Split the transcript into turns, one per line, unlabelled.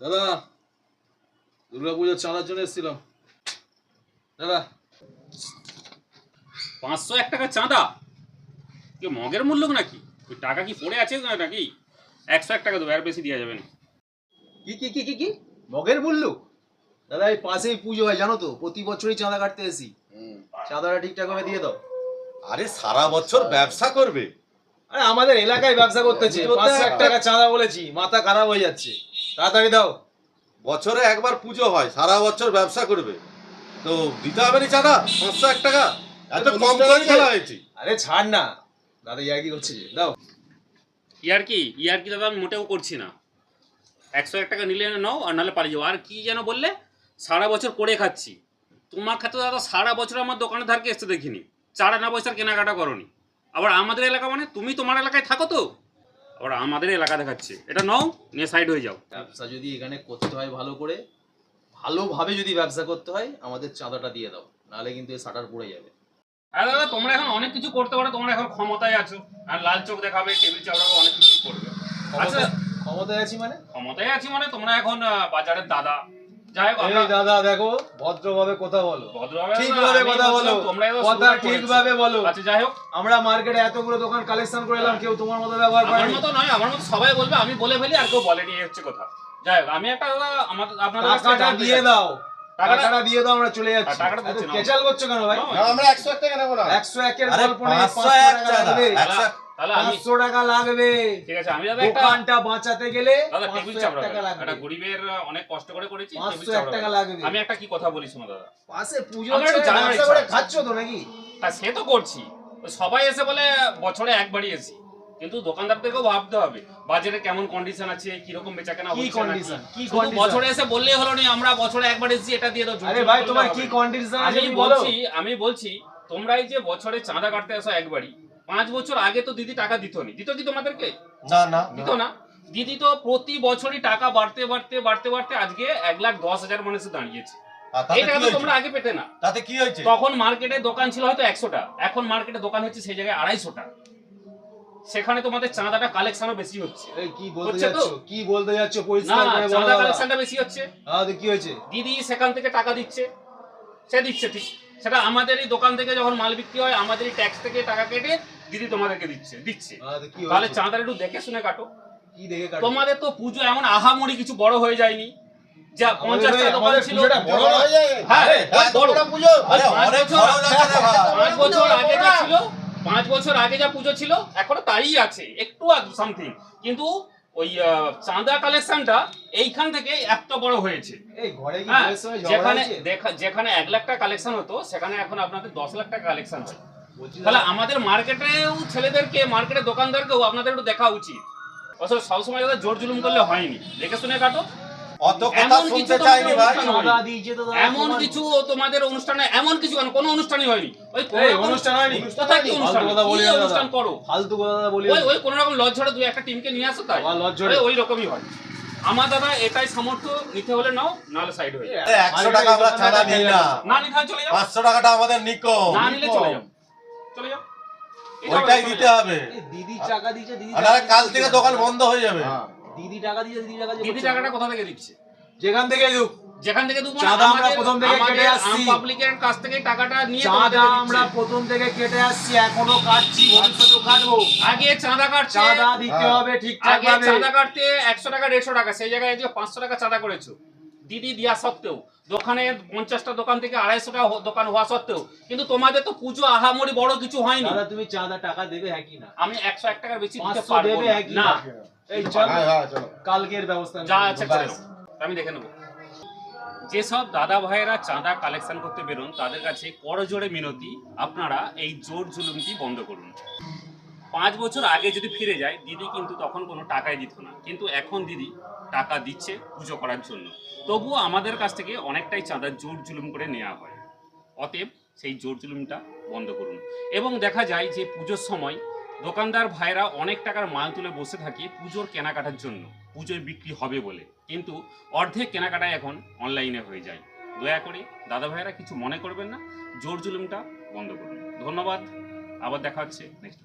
দাদা দুর্গা পুজোর চাঁদার জন্য এসেছিলাম। দাদা।
পাঁচশো এক টাকা চাঁদা? কি মগের মূল্য নাকি? ওই টাকা কি পড়ে আছে না নাকি? একশো এক টাকা দেবো আর বেশি দেওয়া যাবে না।
কি কি কি কি কি? মগের মূল্য? দাদা এই পাশেই পুজো হয় জানো তো? প্রতি বছরই চাঁদা কাটতে এসি। চাঁদাটা ঠিকঠাক ভাবে দিয়ে দাও।
আরে সারা বছর ব্যবসা করবে।
আরে আমাদের এলাকায় ব্যবসা করতেছে। পাঁচশো এক টাকা চাঁদা বলেছি মাথা খারাপ হয়ে যাচ্ছে। তাড়াতাড়ি দাও।
বছরে একবার পুজো হয় সারা বছর ব্যবসা করবে। তো দিতে হবে না চাঁদা? পাঁচশো এক টাকা? এত কম করে? খেলা হয়েছে।
আরে ছাড় না। দাদা ইয়ার কি করছে দাও।
ইয়ার কি? ইয়ার কি দাদা আমি মোটেও করছি না। একশো এক টাকা নিলে নাও আর নাহলে পালিয়ে যাও। আর কি যেন বললে? সারা বছর করে খাচ্ছি। তোমার খাতে দাদা সারা বছর আমার দোকানে ধারকে এসতে দেখিনি। চার আনা পয়সার কেনাকাটা করনি। আবার আমাদের এলাকা মানে? তুমি তোমার এলাকায় থাকো তো? আবার আমাদের এলাকা দেখাচ্ছে। এটা নাও নিয়ে সাইড হয়ে যাও।
ব্যবসা যদি এখানে করতে হয় ভালো করে ভালোভাবে যদি ব্যবসা করতে হয় আমাদের চাঁদাটা দিয়ে দাও নাহলে কিন্তু এই শাটার পড়ে যাবে।
আরে দাদা তোমরা এখন অনেক কিছু করতে পারো তোমরা এখন ক্ষমতায় আছো আর লাল চোখ দেখাবে টেবিল চাপড়াবে অনেক কিছু করবে। আচ্ছা।
ক্ষমতায়- ক্ষমতায় আছি মানে?
ক্ষমতায় আছি মানে তোমরা এখন আহ, বাজারের দাদা যাই হোক
এই
আমরা
দাদা দেখো ভদ্রভাবে কথা বলো। ঠিকভাবে কথা বলো।
বলছিলাম, তোমরা এবার
কথা ঠিকভাবে বলো।
আচ্ছা যাই হোক।
আমরা মার্কেটে এতগুলো দোকান কালেকশন করে এলাম কেউ তোমার মতো ব্যবহার
আমার মতো নয় আমার মতো সবাই বলবে আমি বলে ফেলি আর কেউ বলেনি এই হচ্ছে কথা। যাই হোক আমি একটা দাদা আমাদের আপনাদের
টাকাটা দিয়ে দাও।
টাকাটা-
টাকাটা দিয়ে দাও আমরা চলে যাচ্ছি।
দিচ্ছি না।
কেচাল করছ কেন ভাই?
আমরা একশো এক টাকা নেব না।
একশো একের গল্প নেই
তাহলে আমি
পাঁচশো টাকা লাগবে।
ঠিক আছে আমি দাদা
দোকানটা বাঁচাতে গেলে
দাদা টেবিল চাপড়া একটা গরিবের অনেক কষ্ট করে করেছি টেবিল চাপড়া
টাকা লাগবে।
আমি একটা কি কথা বলি শোনো দাদা?
পাশে পুজো
আমার একটু জানার ইচ্ছা
করে খাচ্ছ তো নাকি?
তা সে তো করছি। সবাই এসে বলে বছরে একবারই এসি। কিন্তু দোকানদারদেরকেও ভাবতে হবে বাজারে কেমন কন্ডিশন আছে কীরকম বেচা কেনা হচ্ছে।
কি
বছরে এসে বললেই হলো নি আমরা বছরে একবার এসেছি এটা দিয়ে দাও জোর
আরে ভাই তোমার কি কন্ডিশন আছে
আমি বলছি আমি বলছি তোমরা এই যে বছরে চাঁদা কাটতে আসো একবারই পাঁচ বছর আগে তো দিদি টাকা দিত নি। দিত কি তোমাদেরকে?
না না
দিত না? দিদি তো প্রতি বছরই টাকা বাড়তে বাড়তে বাড়তে বাড়তে আজকে এক লাখ দশ হাজার মানুষে দাঁড়িয়েছে। এই টাকা তো তোমরা আগে পেতে না।
তাতে কি হয়েছে?
তখন মার্কেটে দোকান ছিল হয়তো একশোটা এখন মার্কেটে দোকান হচ্ছে সেই জায়গায় আড়াইশোটা। সেখানে তোমাদের চাঁদাটা কালেকশনও বেশি হচ্ছে।
কি বলতে যাচ্ছ? কি বলতে যাচ্ছ? পরিষ্কার করে বলো।
চাঁদা কালেকশনটা বেশি হচ্ছে।
হ্যাঁ কি হয়েছে?
দিদি সেখান থেকে টাকা দিচ্ছে। সে দিচ্ছে ঠিক। সেটা আমাদেরই দোকান থেকে যখন মাল বিক্রি হয় আমাদেরই ট্যাক্স থেকে টাকা কেটে দিদি তোমাদেরকে দিচ্ছে দিচ্ছে। তাহলে চাঁদাটা একটু দেখে শুনে কাটো।
কি দেখে
তোমাদের তো পুজো এমন আহামরি কিছু বড় হয়ে যায়নি। যা পঞ্চাশটা দোকান ছিল? হ্যাঁ, বছর আগে যা ছিল পাঁচ বছর আগে যা পুজো ছিল এখনও তাই আছে একটু সামথিং কিন্তু ওই চাঁদা কালেকশনটা এইখান থেকে এত বড় হয়েছে। হ্যাঁ যেখানে দেখা- যেখানে এক লাখ টাকা কালেকশন হতো সেখানে এখন আপনাদের দশ লাখ টাকা কালেকশন হয় তাহলে আমাদের মার্কেটেও ছেলেদেরকে মার্কেটের দোকানদারকেও আপনাদের একটু দেখা উচিত। আসলে সবসময় জোর জুলুম করলে হয়নি। দেখে শুনে কাটো।
অত কথা শুনতে চাইনি ভাই।
এমন কিছু তোমাদের অনুষ্ঠানে এমন কিছু কেন? কোনো অনুষ্ঠানই হয়নি। ওই
অনুষ্ঠান হয়নি।
কোথায় কি অনুষ্ঠান?
কথা বলি।
অনুষ্ঠান করো?
ফালতু কথা বলি
ওই ওই কোনো রকম লজ ঝড়ে দুই একটা টিমকে নিয়ে আসো তাই?
আবার লজ ঝড়ে?
ওই- রকমই হয়। আমার দাদা এটাই সামর্থ্য নিতে হলে নাও নাহলে সাইড হয়ে যাও।
আরে একশো টাকা আমরা চাঁদা নিই না।
না নিতে চলে যাও।
পাঁচশো টাকাটা আমাদের নিকম
না নিলে চলে যাও। চলে যাও।
ওইটাই দিতে হবে।
দিদি টাকা দিয়েছে দিদি
কাল থেকে দোকান বন্ধ হয়ে যাবে।
হ্যাঁ, দিদি টাকা দিয়েছে দিদি টাকা
দিদি টাকাটা কোথা থেকে দিচ্ছে?
যেখান থেকে দিক
যেখান থেকে দেবো
চাঁদা আমরা প্রথম থেকে কেটে আসছি।
পাবলিকের কাছ থেকে টাকাটা নিয়ে
চাঁদা আমরা প্রথম থেকে কেটে আসছি এখনও কাটছি ভবিষ্যতেও কাটবো।
আগে চাঁদা কাটছে।
চাঁদা দিতে
হ্যাঁ।
হবে ঠিকঠাক ভাবে।
চাঁদা কাটতে একশো টাকা দেড়শো টাকা সেই জায়গায় যে পাঁচশো টাকা চাঁদা করেছ। দিদি দেওয়া সত্ত্বেও দোকানে পঞ্চাশটা দোকান থেকে আড়াইশো টাকা দোকান হওয়া সত্ত্বেও কিন্তু তোমাদের তো পুজো আহামরি বড় কিছু হয়নি।
দাদা তুমি চাঁদা টাকা দেবে হ্যাঁ কি না?
আমি একশো এক টাকার বেশি দিতে পারব না।
হ্যাঁ এই
হ্যাঁ, হ্যাঁ, চলো।
কালকের ব্যবস্থা
যা আছে আমি দেখে নেব। যেসব দাদা ভাইয়েরা চাঁদা কালেকশন করতে বেরোন তাদের কাছে করজোড়ে মিনতি আপনারা এই জোর জুলুমটি বন্ধ করুন। পাঁচ বছর আগে যদি ফিরে যায় দিদি কিন্তু তখন কোনো টাকাই দিত না। কিন্তু এখন দিদি টাকা দিচ্ছে পুজো করার জন্য। তবুও আমাদের কাছ থেকে অনেকটাই চাঁদা জোর জুলুম করে নেওয়া হয়। অতএব সেই জোর জুলুমটা বন্ধ করুন। এবং দেখা যায় যে পুজোর সময় দোকানদার ভাইরা অনেক টাকার মাল তুলে বসে থাকে পুজোর কেনাকাটার জন্য। পুজোয় বিক্রি হবে বলে। কিন্তু অর্ধেক কেনাকাটায় এখন অনলাইনে হয়ে যায়। দয়া করে দাদা ভাইরা কিছু মনে করবেন না? জোর জুলুমটা বন্ধ করুন। ধন্যবাদ। আবার দেখা হচ্ছে নেক্সট